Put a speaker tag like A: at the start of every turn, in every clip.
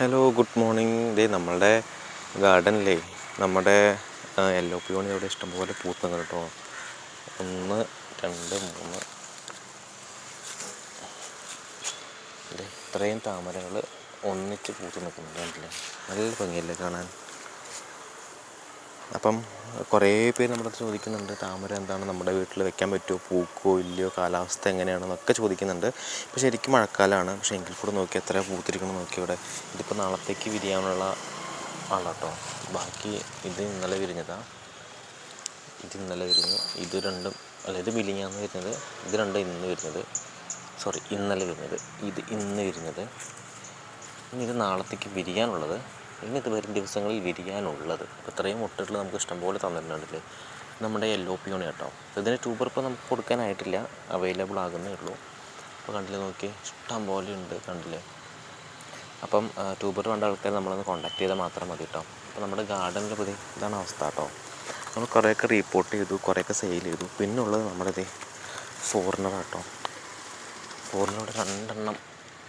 A: Hello good morning ദേ നമ്മളുടെ ഗാർഡനിലേ നമ്മുടെ yellow peony അവിടെ ഇഷ്ടംപോലെ പൂത്ത് നിൽക്കുന്നു കേട്ടോ ഒന്ന് രണ്ട് മൂന്ന്. ഇത്രയും താമരകൾ ഒന്നിച്ച് പൂത്തു നിൽക്കുന്നുണ്ട് കണ്ടില്ലേ? നല്ല ഭംഗിയല്ലേ കാണാൻ? അപ്പം കുറേ പേര് നമ്മുടെ അടുത്ത് ചോദിക്കുന്നുണ്ട് താമര എന്താണ് നമ്മുടെ വീട്ടിൽ വെക്കാൻ പറ്റുമോ? പൂക്കോ ഇല്ലയോ? കാലാവസ്ഥ എങ്ങനെയാണെന്നൊക്കെ ചോദിക്കുന്നുണ്ട്. ഇപ്പോൾ ശരിക്കും മഴക്കാലമാണ് പക്ഷേ എങ്കിൽ കൂടെ നോക്കി എത്ര പൂത്തിരിക്കണം നോക്കി ഇവിടെ. ഇതിപ്പോൾ നാളത്തേക്ക് വിരിയാനുള്ള ആളാട്ടോ. ബാക്കി ഇത് ഇന്നലെ വിരിഞ്ഞതാണ് ഇത് ഇന്നലെ വിരിഞ്ഞു. ഇത് രണ്ടും അല്ല ഇത് വിരിഞ്ഞാന്ന് വരുന്നത് ഇത് രണ്ടും ഇന്ന് വരുന്നത് സോറി ഇന്നലെ വരുന്നത് ഇത് ഇന്ന് വിരിഞ്ഞത്. ഇനി ഇത് നാളത്തേക്ക് വിരിയാനുള്ളത് ഇനി ഇത് വരും ദിവസങ്ങളിൽ വിരിയാനുള്ളത് അപ്പോൾ ഇത്രയും മുട്ടകൾ നമുക്ക് ഇഷ്ടംപോലെ തന്നിട്ടുണ്ടല്ലേ? നമ്മുടെ യെല്ലോ പിയോണി കേട്ടോ ഇതിന് ട്യൂബർ ഇപ്പോൾ നമുക്ക് കൊടുക്കാനായിട്ടില്ല. അവൈലബിൾ ആകുന്നേ ഉള്ളൂ. അപ്പോൾ കണ്ടില്ലേ നോക്കി ഇഷ്ടം പോലെ ഉണ്ട് കണ്ടില്ലേ? അപ്പം ട്യൂബർ വേണ്ട ആൾക്കാർ നമ്മളൊന്ന് കോൺടാക്ട് ചെയ്താൽ മാത്രം മതി കേട്ടോ അപ്പോൾ നമ്മുടെ ഗാർഡനിൽ പുതിയ ഇതാണ് അവസ്ഥ കേട്ടോ നമ്മൾ കുറേയൊക്കെ റീപ്പോർട്ട് ചെയ്തു കുറേയൊക്കെ സെയിൽ ചെയ്തു. പിന്നെ ഉള്ളത് നമ്മുടെ ഇതേ ഫോറിനർ കേട്ടോ ഫോറിനോട് രണ്ടെണ്ണം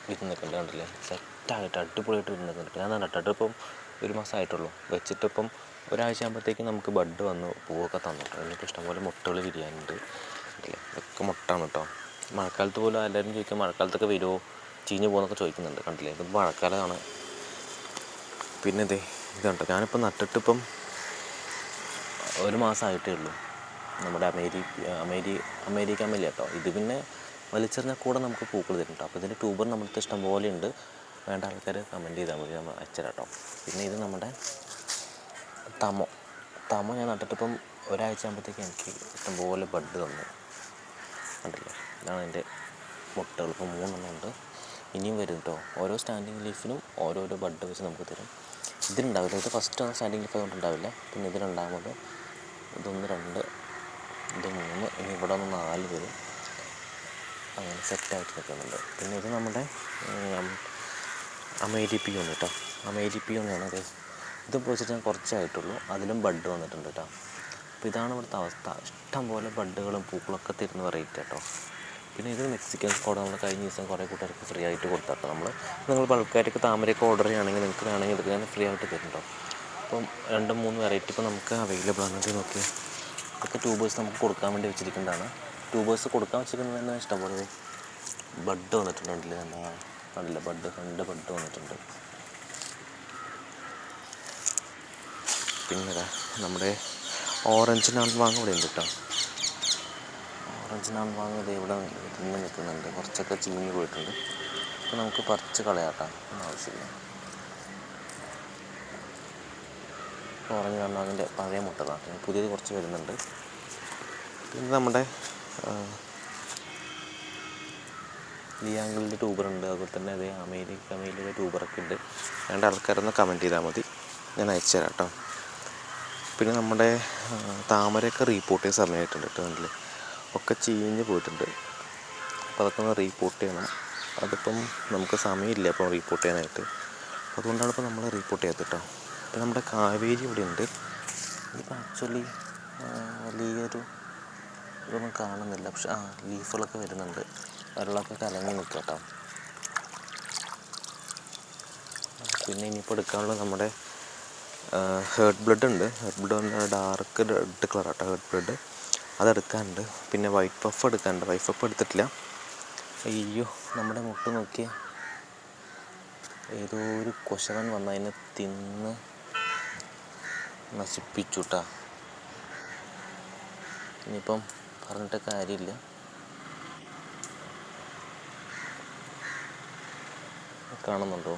A: നിൽക്കുന്നുണ്ട് കണ്ടില്ലേ? സെറ്റായിട്ട് അടിപൊളിയായിട്ട് വരുന്നുണ്ട് ഞാൻ നട്ടിട്ട് ഇപ്പം ഒരു മാസം ആയിട്ടുള്ളൂ വെച്ചിട്ട് ഇപ്പം ഒരാഴ്ച ആകുമ്പോഴത്തേക്കും നമുക്ക് ബഡ് വന്ന് പൂവൊക്കെ തന്നിട്ടുണ്ട് എന്നിട്ട് ഇഷ്ടംപോലെ മുട്ടകൾ വിരിയാനുണ്ട് ഇതൊക്കെ മുട്ടാണ് കേട്ടോ. മഴക്കാലത്ത് പോലും എല്ലാവരും ചോദിക്കും മഴക്കാലത്തൊക്കെ വരുമോ? ചീഞ്ഞു പോകുന്നൊക്കെ ചോദിക്കുന്നുണ്ട് കണ്ടില്ലേ? ഇത് മഴക്കാലമാണ്. പിന്നെ ഇതേ ഇതുണ്ട് ഞാനിപ്പോൾ നട്ടിട്ടിപ്പം ഒരു മാസമായിട്ടേ ഉള്ളൂ. നമ്മുടെ അമേരി അമേരി അമേരിക്ക അമേലി കേട്ടോ. ഇത് പിന്നെ വലിച്ചെറിഞ്ഞാൽ കൂടെ നമുക്ക് പൂക്കൾ തരും കേട്ടോ. അപ്പോൾ ഇതിന്റെ ട്യൂബർ നമ്മുടെ ഇഷ്ടം പോലെ ഉണ്ട്. വേണ്ട ആൾക്കാർ കമന്റ് ചെയ്താൽ മതി. നമ്മൾ അയച്ചുതരാം കേട്ടോ പിന്നെ ഇത് നമ്മുടെ തമോ. തമോ ഞാൻ നട്ടിട്ടിപ്പം ഒരാഴ്ച ആകുമ്പോഴത്തേക്ക് എനിക്ക് ഇഷ്ടംപോലെ ബഡ് തന്നു. കണ്ടില്ലേ? ഇതാണ് എന്റെ മുട്ടകൾ. ഇപ്പോൾ മൂന്നെണ്ണം ഉണ്ട്. ഇനിയും വരും കേട്ടോ ഓരോ സ്റ്റാൻഡിങ് ലീഫിനും ഓരോരോ ബഡ് വെച്ച് നമുക്ക് തരും. ഇതിലുണ്ടാവില്ല. ഇത് ഫസ്റ്റ് സ്റ്റാൻഡിങ് ലീഫ് അതുകൊണ്ട് ഉണ്ടാവില്ല പിന്നെ ഇതിലുണ്ടാകുമ്പോൾ ഇതൊന്ന് രണ്ട് ഇത് മൂന്ന് ഇനി ഇവിടെ ഒന്ന് നാല് വരും. അങ്ങനെ സെറ്റായിട്ട് നിൽക്കുന്നുണ്ട്. പിന്നെ ഇത് നമ്മുടെ അമേരി പിയോണ് കേട്ടോ. അമേരി പിയോണാണ് അത് ഇത് വെച്ചിട്ട് ഞാൻ കുറച്ചായിട്ടുള്ളൂ. അതിലും ബഡ് വന്നിട്ടുണ്ട് കേട്ടോ. അപ്പോൾ ഇതാണ് ഇവിടുത്തെ അവസ്ഥ. ഇഷ്ടംപോലെ ബഡുകളും പൂക്കളൊക്കെ തരുന്ന വെറൈറ്റി കേട്ടോ പിന്നെ ഇത് മെക്സിക്കൻ സ്കോഡ് നമ്മൾ കഴിഞ്ഞ ദിവസം കുറേ കൂട്ടുകാർക്ക് ഫ്രീ ആയിട്ട് കൊടുത്താട്ടോ നമ്മൾ നിങ്ങൾ ബൾക്കായിട്ടൊക്കെ താമരയൊക്കെ ഓർഡർ ചെയ്യുകയാണെങ്കിൽ നിങ്ങൾക്ക് വേണമെങ്കിൽ ഇതൊക്കെ ഞാൻ ഫ്രീ ആയിട്ട് തരും കേട്ടോ. അപ്പം രണ്ട് മൂന്ന് വെറൈറ്റി ഇപ്പോൾ നമുക്ക് അവൈലബിൾ ആണ്. നോക്കി ഇതൊക്കെ ട്യൂബേഴ്സ് നമുക്ക് കൊടുക്കാൻ വേണ്ടി വെച്ചിരിക്കുന്നതാണ്. ട്യൂബേഴ്സ് കൊടുക്കാൻ വെച്ചിരിക്കുന്നത് തന്നെ ഇഷ്ടംപോലെ ബഡ് വന്നിട്ടുണ്ടല്ലേ? എന്നാ കണ്ടില്ല ബഡ് രണ്ട് ബഡ് വന്നിട്ടുണ്ട്. പിന്നെ നമ്മുടെ ഓറഞ്ച് നാൺ വാങ്ങ ഇവിടെ ഉണ്ട് കേട്ടോ ഓറഞ്ച് നാൺ വാങ്ങ ഇത് ഇവിടെ നിന്ന് നിൽക്കുന്നുണ്ട്. കുറച്ചൊക്കെ ചീഞ്ഞ് പോയിട്ടുണ്ട്. അപ്പോൾ നമുക്ക് പറിച്ച് കളയാട്ടോ ആവശ്യമില്ല. ഓറഞ്ച് നാൺ വാങ്ങിന്റെ പഴയ മുട്ടതാണ് പുതിയത് കുറച്ച് വരുന്നുണ്ട്. പിന്നെ നമ്മുടെ ലിയാങ്കിളിന്റെ ട്യൂബർ ഉണ്ട്. അതുപോലെ തന്നെ അതേ അമേരിക്ക അമേരിക്കയുടെ ട്യൂബറൊക്കെ ഉണ്ട്. രണ്ട് ആൾക്കാരൊന്ന് കമന്റ് ചെയ്താൽ മതി. ഞാൻ അയച്ചു തരാം കേട്ടോ പിന്നെ നമ്മുടെ താമരയൊക്കെ റീപ്പോർട്ട് ചെയ്യാൻ സമയമായിട്ടുണ്ട് കേട്ടോ കണ്ടില്ലേ? ഒക്കെ ചീഞ്ഞ് പോയിട്ടുണ്ട്. അപ്പോൾ അതൊക്കെ ഒന്ന് റീപ്പോർട്ട് ചെയ്യണം. അതിപ്പം നമുക്ക് സമയമില്ല അപ്പം റീപ്പോർട്ട് ചെയ്യാനായിട്ട്. അതുകൊണ്ടാണ് ഇപ്പോൾ നമ്മൾ റിപ്പോർട്ട് ചെയ്യാത്തത് കേട്ടോ ഇപ്പം നമ്മുടെ കാവേരി ഇവിടെ ഉണ്ട്. ഇപ്പം ആക്ച്വലി വലിയൊരു ഇതൊന്നും കാണുന്നില്ല. പക്ഷെ ആ ലീഫുകളൊക്കെ വരുന്നുണ്ട്. വെള്ളമൊക്കെ കലങ്ങി നിൽക്കുക കേട്ടോ പിന്നെ ഇനിയിപ്പോൾ എടുക്കാനുള്ള നമ്മുടെ ഹേർട്ട് ബ്ലഡ് ഉണ്ട്. ഹേർട്ട് ബ്ലഡ് പറഞ്ഞാൽ ഡാർക്ക് റെഡ് കളർ ആട്ടോ ഹേർട്ട് ബ്ലഡ് അതെടുക്കാനുണ്ട് പിന്നെ വൈറ്റ് പഫ് എടുക്കാനുണ്ട്. വൈറ്റ് പഫ് എടുത്തിട്ടില്ല. അയ്യോ നമ്മുടെ മുട്ട് നോക്കിയ. ഏതോ ഒരു കൊശവൻ വന്ന് അതിനെ തിന്ന് നശിപ്പിച്ചു ട്ടാ. ഇനിയിപ്പം പറഞ്ഞിട്ട് കാര്യമില്ല. കാണുന്നുണ്ടോ?